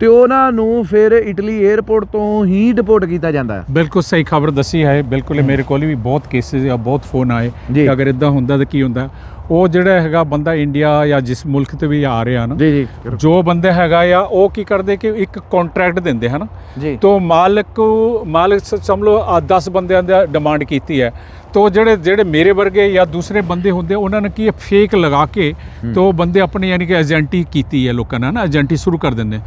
ਤੇ ਉਹਨਾਂ ਨੂੰ ਫਿਰ ਇਟਲੀ 에ਅਰਪੋਰਟ ਤੋਂ ਹੀ ਡਿਪੋਰਟ ਕੀਤਾ ਜਾਂਦਾ ਹੈ। ਬਿਲਕੁਲ ਸਹੀ ਖਬਰ ਦੱਸੀ ਹੈ। ਬਿਲਕੁਲ ਮੇਰੇ ਕੋਲ ਵੀ ਬਹੁਤ ਕੇਸਿਸ ਆ ਬਹੁਤ ਫੋਨ ਆਏ। ਕਿ ਅਗਰ ਇਦਾਂ ਹੁੰਦਾ ਤਾਂ ਕੀ ਹੁੰਦਾ? ਉਹ ਜਿਹੜਾ ਹੈਗਾ ਬੰਦਾ ਇੰਡੀਆ ਜਾਂ ਜਿਸ ਮੁਲਕ ਤੇ ਵੀ ਆ ਰਿਹਾ ਨਾ ਜੀ ਜੀ। ਜੋ ਬੰਦਾ ਹੈਗਾ ਆ ਉਹ ਕੀ ਕਰਦੇ ਕਿ ਇੱਕ ਕੰਟਰੈਕਟ ਦਿੰਦੇ ਹਨ। ਜੀ। ਤੋ ਮਾਲਕ ਮਾਲਕ ਸਮਝ ਲਓ 10 ਬੰਦਿਆਂ ਦਾ ਡਿਮਾਂਡ ਕੀਤੀ ਹੈ। ਤੋ ਜਿਹੜੇ ਜਿਹੜੇ ਮੇਰੇ ਵਰਗੇ ਜਾਂ ਦੂਸਰੇ ਬੰਦੇ ਹੁੰਦੇ ਉਹਨਾਂ ਨੇ ਕੀ ਫੇਕ ਲਗਾ ਕੇ ਤੋ ਬੰਦੇ ਆਪਣੀ ਯਾਨੀ ਕਿ ਏਜੰਟੀ ਕੀਤੀ ਹੈ ਲੋਕਾਂ ਨੇ ਨਾ ਏਜੰਟੀ ਸ਼ੁਰੂ ਕਰ ਦਿੰਦੇ।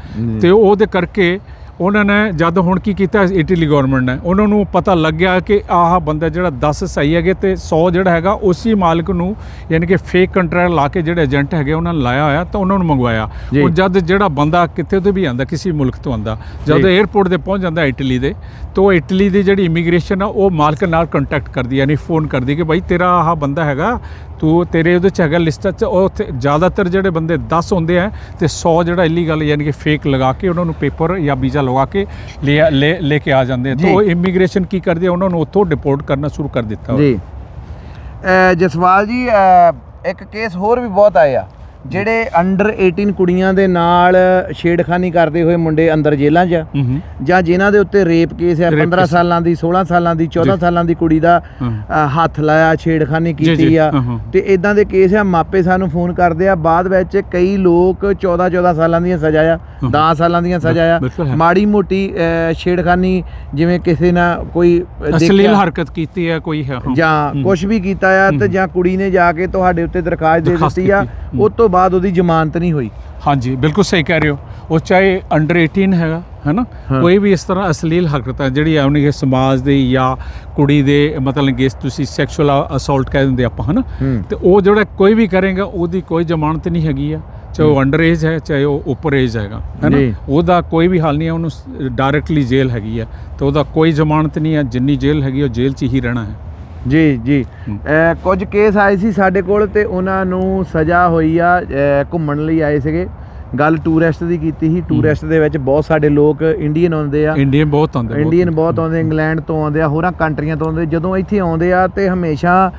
ਤੇ ਉਹਦੇ ਕਰਕੇ ਉਹਨਾਂ ਨੇ ਜਦ ਹੁਣ ਕੀ ਕੀਤਾ ਇਟਲੀ ਗਵਰਨਮੈਂਟ ਨੇ ਉਹਨਾਂ ਨੂੰ ਪਤਾ ਲੱਗ ਗਿਆ ਕਿ ਆਹ ਬੰਦਾ ਜਿਹੜਾ 10 ਸਹੀ ਹੈਗੇ ਤੇ 100 ਜਿਹੜਾ ਹੈਗਾ ਉਸੇ ਮਾਲਕ ਨੂੰ ਯਾਨੀ ਕਿ ਫੇਕ ਕੰਟਰੈਕਟ ਲਾ ਕੇ ਜਿਹੜੇ ਏਜੰਟ ਹੈਗੇ ਉਹਨਾਂ ਨੇ ਲਾਇਆ ਹੋਇਆ ਤਾਂ ਉਹਨਾਂ ਨੂੰ ਮੰਗਵਾਇਆ। ਉਹ ਜਦ ਜਿਹੜਾ ਬੰਦਾ ਕਿੱਥੇ ਤੋਂ ਵੀ ਆਂਦਾ ਕਿਸੇ ਮੁਲਕ ਤੋਂ ਆਂਦਾ ਜਦ ਜੀ। 에ਅਰਪੋਰਟ ਤੇ ਪਹੁੰਚ ਜਾਂਦਾ ਇਟਲੀ ਦੇ ਤਾਂ ਉਹ ਇਟਲੀ ਦੀ ਜਿਹੜੀ ਇਮੀਗ੍ਰੇਸ਼ਨ ਆ ਉਹ ਮਾਲਕ ਨਾਲ ਕੰਟੈਕਟ ਕਰਦੀ ਯਾਨੀ ਫੋਨ ਕਰਦੀ ਕਿ ਭਾਈ ਤੇਰਾ ਆਹ ਬੰਦਾ ਹੈਗਾ ਤੂੰ ਤੇਰੇ ਉਹਦੇ ਚ ਹੈਗਾ ਲਿਸਟ ਚ ਉਹ ਉੱਥੇ ਜ਼ਿਆਦਾਤਰ ਜਿਹੜੇ ਬੰਦੇ 10 ਹੁੰਦੇ ਆ ਤੇ 100 ਜਿਹੜਾ ਇਲੀਗਲ ਯਾਨੀ ਕਿ ਫੇਕ ਲਗਾ ਕੇ ਉਹਨਾਂ ਨੂੰ ਪੇਪਰ ਜਾਂ ਵੀਜ਼ਾ ਲਗਾ ਕੇ ਲੈ ਲੈ ਕੇ ਆ ਜਾਂਦੇ ਆ। ਤਾਂ ਉਹ ਇਮੀਗ੍ਰੇਸ਼ਨ ਕੀ ਕਰਦੀ ਹੈ ਉਹਨਾਂ ਨੂੰ ਉੱਥੋਂ ਡਿਪੋਰਟ ਕਰਨਾ ਸ਼ੁਰੂ ਕਰ ਦਿੱਤਾ ਜੀ। ਜਸਵਾਲ ਜੀ ਇੱਕ ਕੇਸ ਹੋਰ ਵੀ ਬਹੁਤ ਆਏ ਆ। ਜਿਹੜੇ ਅੰਡਰ 18 ਕੁੜੀਆਂ ਦੇ ਨਾਲ ਛੇੜਖਾਨੀ ਕਰਦੇ ਹੋਏ ਮੁੰਡੇ ਅੰਦਰ ਜੇਲ੍ਹਾਂ 'ਚ ਆ ਜਾਂ ਜਿਨ੍ਹਾਂ ਦੇ ਉੱਤੇ ਰੇਪ ਕੇਸ ਹੈ Rape 15 case। ਸਾਲਾਂ ਦੀ 16 ਸਾਲਾਂ ਦੀ 14 ਜੀ। ਸਾਲਾਂ ਦੀ ਕੁੜੀ ਦਾ ਹੱਥ ਲਾਇਆ ਛੇੜਖਾਨੀ ਕੀਤੀ ਆ। ਤੇ ਇਦਾਂ ਦੇ ਕੇਸ ਆ ਮਾਪੇ ਸਾਨੂੰ ਫੋਨ ਕਰਦੇ ਆ ਬਾਅਦ ਵਿੱਚ ਕਈ ਲੋਕ 14 14 ਸਾਲਾਂ ਦੀਆਂ ਸਜ਼ਾ ਆ ਹਾਂ। 10 ਸਾਲਾਂ ਦੀਆਂ ਸਜ਼ਾ ਆ। ਮਾੜੀ ਮੋਟੀ ਛੇੜਖਾਨੀ ਜਿਵੇਂ ਕਿਸੇ ਨਾਲ ਕੋਈ ਅਸਲੀਲ ਹਰਕਤ ਕੀਤੀ ਹੈ ਕੋਈ। ਜਾਂ। ਕੁਝ ਵੀ ਕੀਤਾ ਆ ਤੇ। ਜਾਂ ਕੁੜੀ ਨੇ ਜਾ ਕੇ ਤੁਹਾਡੇ ਉੱਤੇ ਦਰਖਾਸਤ ਦੇ ਦਿੱਤੀ ਆ ਕੀਤੀ, ਹੂੰ। ਉਸ ਤੋਂ ਬਾਅਦ ਉਹਦੀ ਜ਼ਮਾਨਤ ਨਹੀਂ ਹੋਈ। ਹਾਂਜੀ ਬਿਲਕੁਲ ਸਹੀ ਕਹਿ ਰਹੇ ਹੋ। ਉਹ ਚਾਹੇ ਅੰਡਰ 18 ਹੈਗਾ ਹੈਨਾ? ਹਾਂ। ਕੋਈ ਵੀ ਇਸ ਤਰ੍ਹਾਂ ਅਸਲੀਲ ਹਰਕਤ ਹੈ ਜਿਹੜੀ ਆਪਣੀ ਸਮਾਜ ਦੇ ਜਾਂ ਕੁੜੀ ਦੇ ਮਤਲਬ ਕਿ ਤੁਸੀਂ ਸੈਕਸ਼ੂਅਲ ਅਸੌਲਟ ਕਹਿ ਦਿੰਦੇ ਆਪਾਂ ਹਨਾ? ਹੂੰ। ਤੇ ਉਹ ਜਿਹੜਾ ਕੋਈ ਵੀ ਕਰੇਗਾ ਉਹਦੀ ਕੋਈ ਜ਼ਮਾਨਤ ਨਹੀਂ ਹੈਗੀ ਆ। ਚਾਹੇ ਉਹ ਅੰਡਰ ਏਜ ਹੈ ਚਾਹੇ ਉਹ ਉੱਪਰ ਏਜ ਹੈਗਾ ਹੈਨਾ? ਜੀ। ਉਹਦਾ ਕੋਈ ਵੀ ਹਾਲ ਨਹੀਂ ਹੈ ਉਹਨੂੰ ਡਾਇਰੈਕਟਲੀ ਜੇਲ੍ਹ ਹੈਗੀ ਹੈ ਤੇ ਉਹਦਾ ਕੋਈ ਜ਼ਮਾਨਤ ਨਹੀਂ ਹੈ ਜਿੰਨੀ ਜੇਲ੍ਹ ਹੈਗੀ ਉਹ ਜੇਲ੍ਹ 'ਚ ਹੀ ਰਹਿਣਾ ਹੈ। ਜੀ ਜੀ ਹੂੰ। ਅ, ਕੁਝ ਕੇਸ ਆਏ ਸੀ ਸਾਡੇ ਕੋਲ ਤੇ ਉਹਨਾਂ ਨੂੰ ਸਜ਼ਾ ਹੋਈ ਆ ਘੁੰਮਣ ਲਈ ਆਏ ਸੀਗੇ ਗੱਲ ਟੂਰਿਸਟ ਦੀ ਕੀਤੀ ਸੀ ਟੂਰਿਸਟ ਦੇ ਵਿੱਚ ਬਹੁਤ ਸਾਡੇ ਲੋਕ ਇੰਡੀਅਨ ਆਉਂਦੇ ਆ ਇੰਡੀਅਨ ਬਹੁਤ ਆਉਂਦੇ ਇੰਡੀਅਨ ਬਹੁਤ ਆਉਂਦੇ ਇੰਗਲੈਂਡ ਤੋਂ ਆਉਂਦੇ ਆ ਹੋਰਾਂ ਕੰਟਰੀਆਂ ਤੋਂ ਆਉਂਦੇ ਜਦੋਂ ਇੱਥੇ ਆਉਂਦੇ ਆ ਤੇ ਹਮੇਸ਼ਾ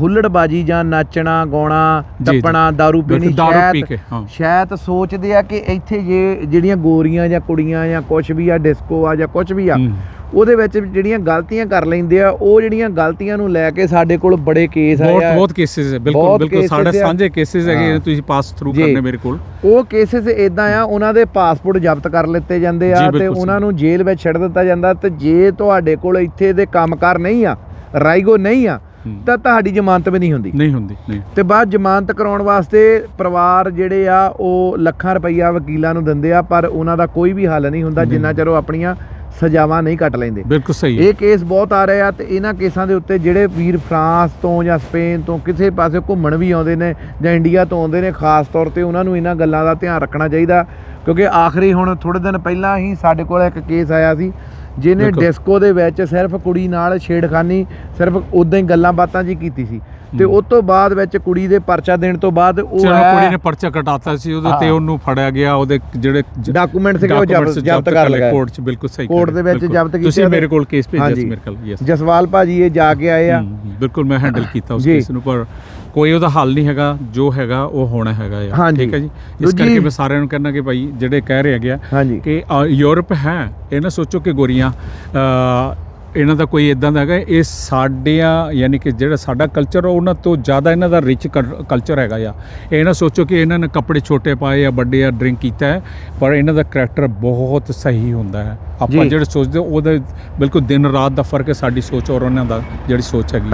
ਹੁੱਲੜਬਾਜੀ ਜਾਂ ਨਾਚਣਾ ਗਾਉਣਾ ਜੀ, ਜੀ। ਟੱਪਣਾ ਪੀਣੀ ਬਿਲਕੁਲ, ਦਾਰੂ ਪੀ ਸ਼ਾਇਦ ਕੇ, ਹਾਂ। ਸ਼ਾਇਦ ਸੋਚਦੇ ਆ ਕਿ ਇੱਥੇ ਜੇ ਜਿਹੜੀਆਂ ਗੋਰੀਆਂ ਜਾਂ ਕੁੜੀਆਂ ਜਾਂ ਕੁਝ ਵੀ ਆ ਡਿਸਕੋ ਆ ਜਾਂ ਕੁਝ ਵੀ ਆ ਹੂੰ। ਉਹਦੇ ਵਿੱਚ ਜਿਹੜੀਆਂ ਗਲਤੀਆਂ ਕਰ ਲੈਂਦੇ ਆ ਉਹ ਜਿਹੜੀਆਂ ਗਲਤੀਆਂ ਨੂੰ ਲੈ ਕੇ ਸਾਡੇ ਕੋਲ ਬੜੇ ਕੇਸ ਆਏ ਬਹੁਤ ਆ ਬਹੁਤ ਕੇਸਿਸ ਹੈ ਬਿਲਕੁਲ ਬਹੁਤ ਬਿਲਕੁਲ ਸਾਡੇ। ਸਾਂਝੇ ਕੇਸਿਸ ਹੈਗੇ ਤੁਸੀਂ ਪਾਸ ਥਰੂ। ਕਰਨੇ ਮੇਰੇ ਕੋਲ ਉਹ ਕੇਸਿਸ ਇਦਾਂ ਆ ਉਹਨਾਂ ਦੇ ਪਾਸਪੋਰਟ ਜ਼ਬਤ ਕਰ ਲਿੱਤੇ ਜਾਂਦੇ ਆ ਤੇ ਉਹਨਾਂ ਨੂੰ ਜੇਲ੍ਹ ਵਿੱਚ ਛੱਡ ਦਿੱਤਾ ਜਾਂਦਾ ਤੇ ਜੇ ਤੁਹਾਡੇ ਕੋਲ ਇੱਥੇ ਦੇ ਕੰਮਕਾਰ ਨਹੀਂ ਆ ਰਾਈਗੋ ਨਹੀਂ ਆ। ਤਾਂ ਤੁਹਾਡੀ ਜ਼ਮਾਨਤ ਵੀ ਨਹੀਂ ਹੁੰਦੀ ਨਹੀਂ ਹੁੰਦੀ ਨਹੀਂ ਤੇ ਬਾਅਦ ਜ਼ਮਾਨਤ ਕਰਾਉਣ ਵਾਸਤੇ ਪਰਿਵਾਰ ਜਿਹੜੇ ਆ ਉਹ ਲੱਖਾਂ ਰੁਪਈਆ ਵਕੀਲਾਂ ਨੂੰ ਦਿੰਦੇ ਆ ਪਰ ਉਹਨਾਂ ਦਾ ਕੋਈ ਵੀ ਹੱਲ ਨਹੀਂ ਹੁੰਦਾ। ਜਿੰਨਾ ਚਿਰ ਉਹ ਆਪਣੀਆਂ ਸਜ਼ਾਵਾਂ ਨਹੀਂ ਕੱਟ ਲੈਂਦੇ। ਬਿਲਕੁਲ ਸਹੀ ਹੈ। ਇਹ ਕੇਸ ਬਹੁਤ ਆ ਰਹੇ ਆ ਤੇ ਇਹਨਾਂ ਕੇਸਾਂ ਦੇ ਉੱਤੇ ਜਿਹੜੇ ਵੀਰ ਫਰਾਂਸ ਤੋਂ ਜਾਂ ਸਪੇਨ ਤੋਂ ਕਿਸੇ ਪਾਸੇ ਘੁੰਮਣ ਵੀ ਆਉਂਦੇ ਨੇ ਜਾਂ ਇੰਡੀਆ ਤੋਂ ਆਉਂਦੇ ਨੇ ਖਾਸ ਤੌਰ ਤੇ ਉਹਨਾਂ ਨੂੰ ਇਹਨਾਂ ਗੱਲਾਂ ਦਾ ਧਿਆਨ ਰੱਖਣਾ ਚਾਹੀਦਾ। ਕਿਉਂਕਿ ਆਖਰੀ ਹੁਣ ਥੋੜੇ ਦਿਨ ਪਹਿਲਾਂ ਹੀ ਸਾਡੇ ਕੋਲ ਇੱਕ ਕੇਸ ਆਇਆ ਸੀ ਜਿਹਨੇ। ਡਿਸਕੋ ਦੇ ਵਿੱਚ ਸਿਰਫ ਕੁੜੀ ਨਾਲ ਛੇੜਖਾਨੀ ਸਿਰਫ ਉਦਾਂ ਹੀ ਗੱਲਾਂ ਬਾਤਾਂ ਜੀ ਕੀਤੀ ਸੀ। ਤੇ। ਉਸ ਤੋਂ ਬਾਅਦ ਵਿੱਚ ਕੁੜੀ ਦੇ ਪਰਚਾ ਦੇਣ ਤੋਂ ਬਾਅਦ ਉਹ ਚਲੋ ਕੁੜੀ ਨੇ ਪਰਚਾ ਕਟਾਤਾ ਸੀ ਉਹਦੇ ਤੇ। ਉਹਨੂੰ ਫੜਿਆ ਗਿਆ ਉਹਦੇ ਜਿਹੜੇ ਡਾਕੂਮੈਂਟ ਸੀਗੇ ਉਹ ਜ਼ਬਤ ਕਰ ਲਏ ਕੋਰਟ 'ਚ ਬਿਲਕੁਲ ਸਹੀ ਕੋਰਟ ਕਰ ਦੇ ਵਿੱਚ। ਜ਼ਬਤ ਕੀਤੇ ਤੁਸੀਂ ਮੇਰੇ ਕੋਲ ਕੇਸ ਭੇਜਿਆ ਸੀ। ਮੇਰੇ ਕੋਲ ਯੈਸ ਜਸਵਾਲ ਭਾਜੀ ਇਹ ਜਾ ਕੇ ਆਏ ਆ ਬਿਲਕੁਲ ਮੈਂ ਹੈਂਡਲ ਕੀਤਾ ਉਸ। ਕੇਸ ਨੂੰ ਪਰ ਕੋਈ ਉਹਦਾ ਹੱਲ ਨਹੀਂ ਹੈਗਾ ਜੋ ਹੈਗਾ ਉਹ ਹੋਣਾ ਹੈਗਾ ਯਾਰ। ਠੀਕ ਹੈ ਜੀ ਇਸ ਕਰਕੇ ਮੈਂ ਸਾਰਿਆਂ ਨੂੰ ਕਹਿਣਾ ਕਿ ਭਾਈ ਜਿਹੜੇ ਕਹਿ ਰਹੇ ਹੈਗੇ ਕਿ ਯੂਰਪ ਹੈ ਇਹ ਨਾ ਸੋਚੋ ਕਿ ਗੋਰੀਆਂ ਇਹਨਾਂ ਦਾ ਕੋਈ ਇਦਾਂ ਦਾ ਹੈਗਾ ਇਹ ਸਾਡਿਆਂ ਯਾਨੀ ਕਿ ਜਿਹੜਾ ਸਾਡਾ ਕਲਚਰ ਉਹਨਾਂ ਤੋਂ ਜ਼ਿਆਦਾ ਇਹਨਾਂ ਦਾ ਰਿਚ ਕਲਚਰ ਹੈਗਾ ਆ। ਇਹ ਨਾ ਸੋਚੋ ਕਿ ਇਹਨਾਂ ਨੇ ਕੱਪੜੇ ਛੋਟੇ ਪਾਏ ਆ ਵੱਡੇ ਆ ਡਰਿੰਕ ਕੀਤਾ ਹੈ ਪਰ ਇਹਨਾਂ ਦਾ ਕਰੈਕਟਰ ਬਹੁਤ ਸਹੀ ਹੁੰਦਾ ਹੈ। ਆਪਾਂ। ਜਿਹੜੇ ਸੋਚਦੇ ਉਹਦੇ ਬਿਲਕੁਲ ਦਿਨ ਰਾਤ ਦਾ ਫ਼ਰਕ ਹੈ ਸਾਡੀ ਸੋਚ ਔਰ ਉਹਨਾਂ ਦਾ ਜਿਹੜੀ ਸੋਚ ਹੈਗੀ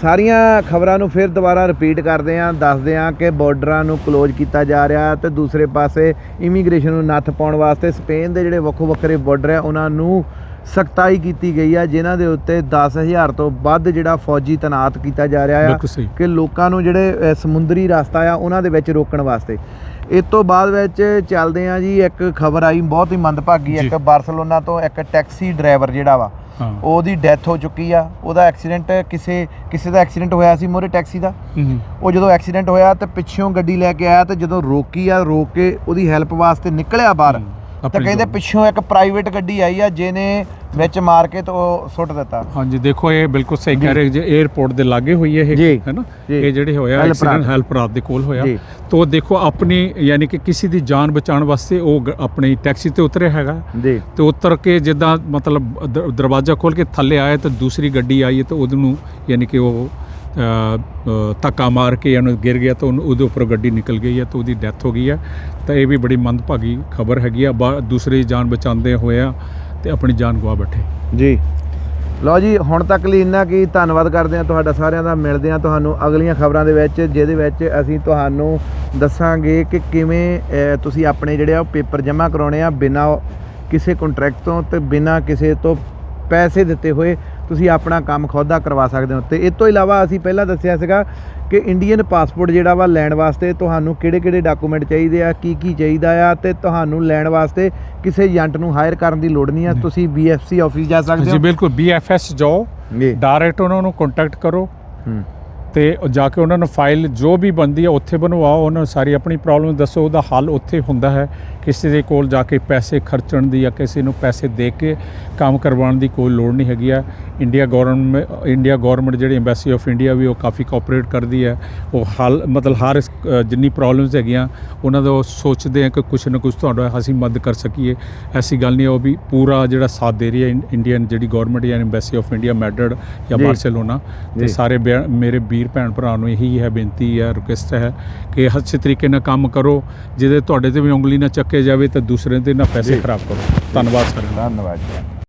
ਸਾਰੀਆਂ ਖਬਰਾਂ ਨੂੰ ਫਿਰ ਦੁਬਾਰਾ ਰਿਪੀਟ ਕਰਦੇ ਆਂ ਦੱਸਦੇ ਆਂ ਕਿ ਬਾਰਡਰਾਂ ਨੂੰ ਕਲੋਜ਼ ਕੀਤਾ ਜਾ ਰਿਹਾ ਤੇ ਦੂਸਰੇ ਪਾਸੇ ਇਮੀਗ੍ਰੇਸ਼ਨ ਨੂੰ ਨੱਥ ਪਾਉਣ ਵਾਸਤੇ ਸਪੇਨ ਦੇ ਜਿਹੜੇ ਵੱਖੋ ਵੱਖਰੇ ਬਾਰਡਰ ਆ ਉਹਨਾਂ ਨੂੰ ਸਖਤਾਈ ਕੀਤੀ ਗਈ ਆ ਜਿਨ੍ਹਾਂ ਦੇ ਉੱਤੇ 10000 ਤੋਂ ਵੱਧ ਜਿਹੜਾ ਫੌਜੀ ਤੈਨਾਤ ਕੀਤਾ ਜਾ ਰਿਹਾ ਆ ਬਿਲਕੁਲ ਸਹੀ। ਕਿ ਲੋਕਾਂ ਨੂੰ ਜਿਹੜੇ ਅ, ਸਮੁੰਦਰੀ ਰਸਤਾ ਆ ਉਹਨਾਂ ਦੇ ਵਿੱਚ ਰੋਕਣ ਵਾਸਤੇ। ਇਸ ਤੋਂ ਬਾਅਦ ਵਿੱਚ ਚੱਲਦੇ ਆ ਜੀ ਇੱਕ ਖਬਰ ਆਈ ਬਹੁਤ ਹੀ ਮੰਦਭਾਗੀ ਜੀ। ਇੱਕ ਬਾਰਸਲੋਨਾ ਤੋਂ ਇੱਕ ਟੈਕਸੀ ਡਰਾਈਵਰ ਜਿਹੜਾ ਵਾ ਹਾਂ। ਉਹਦੀ ਡੈਥ ਹੋ ਚੁੱਕੀ ਆ। ਉਹਦਾ ਐਕਸੀਡੈਂਟ ਕਿਸੇ ਕਿਸੇ ਦਾ ਐਕਸੀਡੈਂਟ ਹੋਇਆ ਸੀ ਮੋਰੇ ਟੈਕਸੀ ਦਾ? ਉਹ ਜਦੋਂ ਐਕਸੀਡੈਂਟ ਹੋਇਆ ਤੇ ਪਿੱਛੋਂ ਗੱਡੀ ਲੈ ਕੇ ਆਇਆ ਤੇ ਜਦੋਂ ਰੋਕੀ ਆ ਰੋਕ ਕੇ ਉਹਦੀ ਹੈਲਪ ਵਾਸਤੇ ਨਿਕਲਿਆ ਬਾਹਰ ਤਾਂ ਆਪਣੀ ਕਹਿੰਦੇ। ਪਿੱਛੋਂ ਇੱਕ ਪ੍ਰਾਈਵੇਟ ਗੱਡੀ ਆਈ ਆ ਜਿਹਨੇ ਵਿੱਚ ਮਾਰ ਕੇ ਤੇ ਉਹ ਸੁੱਟ ਦਿੱਤਾ ਹਾਂਜੀ ਦੇਖੋ ਇਹ ਬਿਲਕੁਲ ਸਹੀ। ਕਹਿ ਰਹੇ ਜੇ 에어ਪੋਰਟ ਦੇ ਲਾਗੇ ਹੋਈ ਹੈ ਜੀ, ਇਹ ਹੈ ਨਾ ਜੀ। ਇਹ ਜਿਹੜੇ ਹੋਇਆ ਹੈਲਪ ਐਕਸੀਡੈਂਟ ਰਾਤ। ਦੇ ਕੋਲ ਹੋਇਆ ਜੀ। ਤੋ ਦੇਖੋ ਆਪਣੀ ਯਾਨੀ ਕਿ ਕਿਸੇ ਦੀ ਜਾਨ ਬਚਾਉਣ ਵਾਸਤੇ ਉਹ ਗ- ਆਪਣੀ ਟੈਕਸੀ ਤੇ ਉਤਰਿਆ ਹੈਗਾ ਜੀ ਤੇ ਉਤਰ ਕੇ ਜਿੱਦਾਂ ਮਤਲਬ ਦਰਵਾਜ਼ਾ ਖੋਲ ਕੇ ਥੱਲੇ ਆਇਆ ਤਾਂ ਦੂਸਰੀ ਗੱਡੀ ਆਈ ਤਾਂ ਉਹਦੇ ਨੂੰ ਯਾਨੀ ਕਿ ਉਹ ਧੱਕਾ ਮਾਰ ਕੇ ਉਹਨੂੰ ਗਿਰ ਗਿਆ ਤਾਂ ਉਹਨੂੰ- ਉਹਦੇ ਉੱਪਰ ਗੱਡੀ ਨਿਕਲ ਗਈ ਹੈ ਤਾਂ ਉਹਦੀ ਡੈਥ ਹੋ ਗਈ ਹੈ। ਤਾਂ ਇਹ ਵੀ ਬੜੀ ਮੰਦਭਾਗੀ ਖਬਰ ਹੈਗੀ ਆ। ਬਾ- ਦੂਸਰੀ ਜਾਨ ਬਚਾਉਂਦੇ ਹੋਇਆ ਤੇ ਆਪਣੀ ਜਾਨ ਗਵਾ ਬੈਠੇ। ਜੀ। ਲਓ ਜੀ, ਹੁਣ ਤੱਕ ਲਈ ਇੰਨਾ ਕੀ ਧੰਨਵਾਦ ਕਰਦੇ ਹਾਂ ਤੁਹਾਡਾ ਸਾਰਿਆਂ ਦਾ। ਮਿਲਦੇ ਹਾਂ ਤੁਹਾਨੂੰ ਅਗਲੀਆਂ ਖਬਰਾਂ ਦੇ ਵਿੱਚ, ਜਿਹਦੇ ਵਿੱਚ ਅਸੀਂ ਤੁਹਾਨੂੰ ਦੱਸਾਂਗੇ ਕਿ ਕਿਵੇਂ ਤੁਸੀਂ ਆਪਣੇ ਜਿਹੜੇ ਆ ਉਹ ਪੇਪਰ ਜਮ੍ਹਾਂ ਕਰਾਉਣੇ ਆ ਬਿਨਾਂ ਕਿਸੇ ਕੰਟਰੈਕਟ ਤੋਂ ਤੇ ਬਿਨਾਂ ਕਿਸੇ ਤੋਂ ਪੈਸੇ ਦਿੱਤੇ ਹੋਏ ਤੁਸੀਂ ਆਪਣਾ ਕੰਮ ਖੁਦ ਕਰਵਾ ਸਕਦੇ ਹੋ। ਤੇ ਇਸ ਤੋਂ ਇਲਾਵਾ ਅਸੀਂ ਪਹਿਲਾਂ ਦੱਸਿਆ ਸੀਗਾ ਕਿ ਇੰਡੀਅਨ ਪਾਸਪੋਰਟ ਜਿਹੜਾ ਵਾ ਲੈਣ ਵਾਸਤੇ ਤੁਹਾਨੂੰ ਕਿਹੜੇ-ਕਿਹੜੇ ਡਾਕੂਮੈਂਟ ਚਾਹੀਦੇ ਆ ਕੀ ਕੀ ਚਾਹੀਦਾ ਆ ਤੇ ਤੁਹਾਨੂੰ ਲੈਣ ਵਾਸਤੇ ਕਿਸੇ ਏਜੰਟ ਨੂੰ ਹਾਇਰ ਕਰਨ ਦੀ ਲੋੜ ਨਹੀਂ ਆ। ਤੁਸੀਂ BFC ਆਫਿਸ ਜਾ ਸਕਦੇ ਜੀ ਹੋ ਬਿਲਕੁਲ BFS ਜਾਓ ਜੀ। ਡਾਇਰੈਕਟ ਉਹਨਾਂ ਨੂੰ ਕੰਟੈਕਟ ਕਰੋ। ਹੂੰ। ਤੇ ਜਾ ਕੇ ਉਹਨਾਂ ਨੂੰ ਫਾਈਲ ਜੋ ਵੀ ਬੰਦੀ ਹੈ ਉੱਥੇ ਬਣਵਾਓ ਉਹਨਾਂ ਨੂੰ ਸਾਰੀ ਆਪਣੀ ਪ੍ਰੋਬਲਮ ਦੱਸੋ ਉਹਦਾ ਹੱਲ ਉੱਥੇ ਹੁੰਦਾ ਹੈ ਕਿਸੇ ਦੇ ਕੋਲ ਜਾ ਕੇ ਪੈਸੇ ਖਰਚਣ ਦੀ ਜਾਂ ਕਿਸੇ ਨੂੰ ਪੈਸੇ ਦੇ ਕੇ ਕੰਮ ਕਰਵਾਉਣ ਦੀ ਕੋਈ ਲੋੜ ਨਹੀਂ ਹੈਗੀ ਆ ਇੰਡੀਆ ਗਵਰਨਮੈਂਟ ਇੰਡੀਆ ਗਵਰਨਮੈਂਟ ਜਿਹੜੀ ਐਮਬੈਸੀ ਆਫ ਇੰਡੀਆ ਵੀ ਉਹ ਕਾਫੀ ਕੋਆਪਰੇਟ ਕਰਦੀ ਹੈ ਉਹ ਹੱਲ ਮਤਲਬ ਹਰ ਜਿੰਨੀ ਪ੍ਰੋਬਲਮਸ ਹੈਗੀਆਂ ਉਹਨਾਂ ਦਾ ਉਹ ਸੋਚਦੇ ਆ ਕਿ ਕੁਛ ਨਾ ਕੁਛ ਤੁਹਾਡਾ ਅਸੀਂ ਮਦਦ ਕਰ ਸਕੀਏ ਐਸੀ ਗੱਲ ਨਹੀਂ ਉਹ ਵੀ ਪੂਰਾ ਜਿਹੜਾ ਸਾਥ ਦੇ ਰਹੀ ਹੈ ਇੰਡੀਅਨ ਜਿਹੜੀ ਗਵਰਨਮੈਂਟ ਜਾਂ ਐਮਬੈਸੀ ਆਫ ਇੰਡੀਆ ਮੈਡਰਡ ਜਾਂ। ਬਾਰਸੀਲੋਨਾ। ਤੇ ਸਾਰੇ ਮੇਰੇ ਵੀਰ ਭੈਣ ਭਰਾ ਨੂੰ ਇਹੀ ਹੈ ਬੇਨਤੀ ਹੈ ਰਿਕੁਐਸਟ ਹੈ ਕਿ ਅੱਛੇ ਤਰੀਕੇ ਨਾਲ ਕੰਮ ਕਰੋ। ਜਿਹਦੇ ਤੁਹਾਡੇ ਤੇ ਵੀ ਉਂਗਲੀ ਨਾ ਚੱਕੇ ਜਾਵੇ ਤੇ ਦੂਸਰੇ ਦੇ ਨਾ ਪੈਸੇ। ਖਰਾਬ ਕਰੋ। ਧੰਨਵਾਦ ਸਾਰਿਆਂ ਦਾ ਧੰਨਵਾਦ ਜੀ।